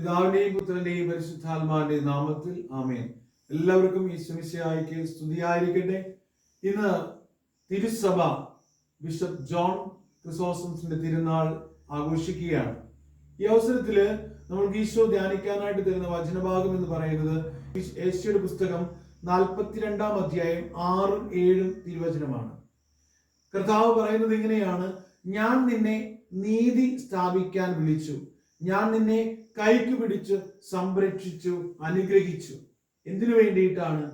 പിതാവിന്റെയും പുത്രന്റെയും പരിശുദ്ധാത്മാവിന്റെയും നാമത്തിൽ ആമേൻ. എല്ലാവർക്കും ഈ സുമിശയായിക്ക് സ്തുതിയായിരിക്കട്ടെ. ഇന്ന് തിരുസഭ ബിഷപ്പ് ജോൺ ക്രിസോസംസിന്റെ തിരുനാൾ ആഘോഷിക്കുകയാണ്. ഈ അവസരത്തിൽ നമ്മൾക്ക് ഈശോ ധ്യാനിക്കാനായിട്ട് തരുന്ന വചനഭാഗം എന്ന് പറയുന്നത് യേശയുടെ പുസ്തകം നാൽപ്പത്തിരണ്ടാം അധ്യായം ആറും ഏഴും തിരുവചനമാണ്. കർത്താവ് പറയുന്നത് ഇങ്ങനെയാണ് ഞാൻ നിന്നെ നീതി സ്ഥാപിക്കാൻ വിളിച്ചു. ഞാൻ നിന്നെ കൈക്ക് പിടിച്ച് സംരക്ഷിച്ചു അനുഗ്രഹിച്ചു. എന്തിനു വേണ്ടിയിട്ടാണ്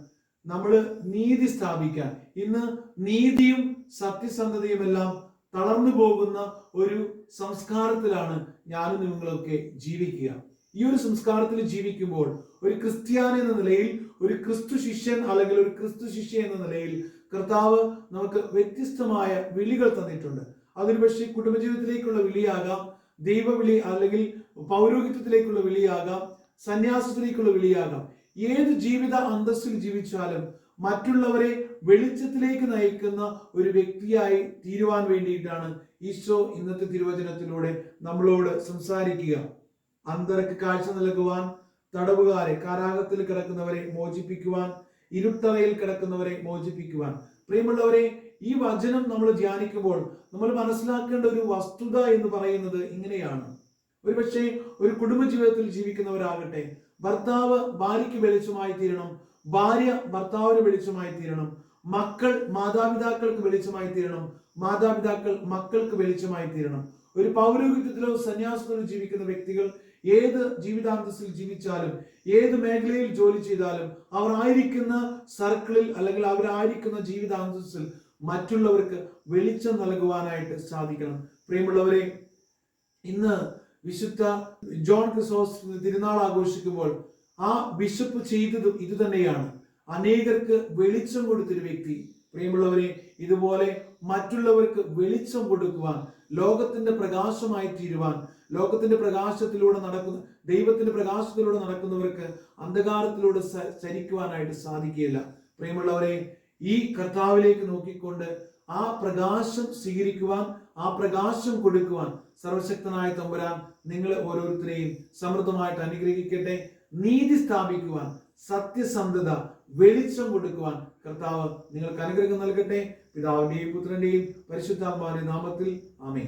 നമ്മൾ നീതി സ്ഥാപിക്കാൻ? ഇന്ന് നീതിയും സത്യസന്ധതയും എല്ലാം തളർന്നു പോകുന്ന ഒരു സംസ്കാരത്തിലാണ് ഞാനും നിങ്ങളൊക്കെ ജീവിക്കുക. ഈ ഒരു സംസ്കാരത്തിൽ ജീവിക്കുമ്പോൾ ഒരു ക്രിസ്ത്യാൻ എന്ന നിലയിൽ ഒരു ക്രിസ്തു ശിഷ്യൻ അല്ലെങ്കിൽ ഒരു ക്രിസ്തു ശിഷ്യ എന്ന നിലയിൽ കർത്താവ് നമുക്ക് വ്യത്യസ്തമായ വിളികൾ തന്നിട്ടുണ്ട്. അതൊരു പക്ഷേ കുടുംബജീവിതത്തിലേക്കുള്ള വിളിയാകാം. ദൈവവിളി അല്ലെങ്കിൽ പൗരോഹിത്യത്തിലേക്കുള്ള വിളിയാകാം സന്യാസത്തിലേക്കുള്ള വിളിയാകാം. ഏത് ജീവിത അന്തസ്സിൽ ജീവിച്ചാലും മറ്റുള്ളവരെ വെളിച്ചത്തിലേക്ക് നയിക്കുന്ന ഒരു വ്യക്തിയായി തീരുവാൻ വേണ്ടിയിട്ടാണ് ഈശോ ഇന്നത്തെ തിരുവചനത്തിലൂടെ നമ്മളോട് സംസാരിക്കുക. അന്തർക്ക് കാഴ്ച നൽകുവാൻ തടവുകാരെ കാരാഗത്തിൽ കിടക്കുന്നവരെ മോചിപ്പിക്കുവാൻ ഇരുട്ടറയിൽ കിടക്കുന്നവരെ മോചിപ്പിക്കുവാൻ. പ്രിയമുള്ളവരെ ഈ വചനം നമ്മൾ ധ്യാനിക്കുമ്പോൾ നമ്മൾ മനസ്സിലാക്കേണ്ട ഒരു വസ്തുത എന്ന് പറയുന്നത് ഇങ്ങനെയാണ്. ഒരു പക്ഷേ ഒരു കുടുംബ ജീവിതത്തിൽ ജീവിക്കുന്നവരാകട്ടെ ഭർത്താവ് ഭാര്യയ്ക്ക് വെളിച്ചമായി തീരണം ഭാര്യ ഭർത്താവിന് വെളിച്ചമായി തീരണം മക്കൾ മാതാപിതാക്കൾക്ക് വെളിച്ചമായി തീരണം മാതാപിതാക്കൾ മക്കൾക്ക് വെളിച്ചമായി തീരണം. ഒരു പൗരോഹിത്യത്തിലോ സന്യാസത്തിലോ ജീവിക്കുന്ന വ്യക്തികൾ ഏത് ജീവിതാന്തസ്സിൽ ജീവിച്ചാലും ഏത് മേഖലയിൽ ജോലി ചെയ്താലും അവർ ആയിരിക്കുന്ന സർക്കിളിൽ അല്ലെങ്കിൽ അവരായിരിക്കുന്ന ജീവിതാന്തസ്സിൽ മറ്റുള്ളവർക്ക് വെളിച്ചം നൽകുവാനായിട്ട് സാധിക്കണം. പ്രിയമുള്ളവരെ ഇന്ന് വിശുദ്ധ ജോൺ ക്രിസോസ് തിരുനാൾ ആഘോഷിക്കുമ്പോൾ ആ ബിഷപ്പ് ചെയ്തതും ഇത് തന്നെയാണ് അനേകർക്ക് വെളിച്ചം കൊടുത്തൊരു വ്യക്തി. പ്രിയമുള്ളവരെ ഇതുപോലെ മറ്റുള്ളവർക്ക് വെളിച്ചം കൊടുക്കുവാൻ ലോകത്തിന്റെ പ്രകാശമായി തീരുവാൻ ലോകത്തിന്റെ പ്രകാശത്തിലൂടെ നടക്കുന്ന ദൈവത്തിന്റെ പ്രകാശത്തിലൂടെ നടക്കുന്നവർക്ക് അന്ധകാരത്തിലൂടെ ചരിക്കുവാനായിട്ട് സാധിക്കുകയില്ല. പ്രിയമുള്ളവരെ ഈ കർത്താവിലേക്ക് നോക്കിക്കൊണ്ട് ആ പ്രകാശം സ്വീകരിക്കുവാൻ ആ പ്രകാശം കൊടുക്കുവാൻ സർവശക്തനായ തമ്പുരാൻ നിങ്ങളെ ഓരോരുത്തരെയും സമൃദ്ധമായിട്ട് അനുഗ്രഹിക്കട്ടെ. നീതി സ്ഥാപിക്കുവാൻ സത്യസന്ധത വെളിച്ചം കൊടുക്കുവാൻ കർത്താവ് നിങ്ങൾക്ക് അനുഗ്രഹം നൽകട്ടെ. പിതാവിന്റെയും പുത്രന്റെയും പരിശുദ്ധാത്മാവിന്റെ നാമത്തിൽ ആമേ